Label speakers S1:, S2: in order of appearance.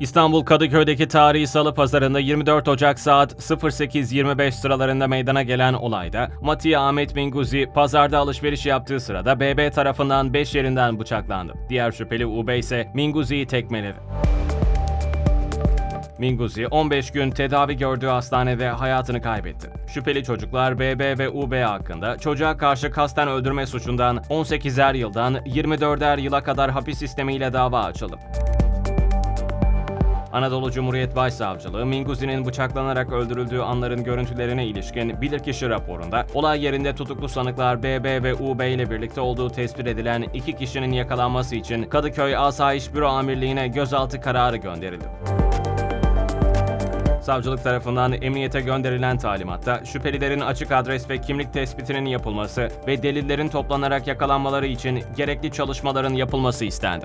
S1: İstanbul Kadıköy'deki tarihi salı pazarında 24 Ocak saat 08.25 sıralarında meydana gelen olayda Matiye Ahmet Minguzi pazarda alışveriş yaptığı sırada BB tarafından 5 yerinden bıçaklandı. Diğer şüpheli UB ise Minguzi'yi tekmeledi. Minguzi 15 gün tedavi gördüğü hastanede hayatını kaybetti. Şüpheli çocuklar BB ve UB hakkında çocuğa karşı kasten öldürme suçundan 18'er yıldan 24'er yıla kadar hapis sistemiyle dava açıldı. Anadolu Cumhuriyet Başsavcılığı, Minguzi'nin bıçaklanarak öldürüldüğü anların görüntülerine ilişkin bilirkişi raporunda, olay yerinde tutuklu sanıklar BB ve UB ile birlikte olduğu tespit edilen iki kişinin yakalanması için Kadıköy Asayiş Büro Amirliği'ne gözaltı kararı gönderildi. Savcılık tarafından emniyete gönderilen talimatta şüphelilerin açık adres ve kimlik tespitinin yapılması ve delillerin toplanarak yakalanmaları için gerekli çalışmaların yapılması istendi.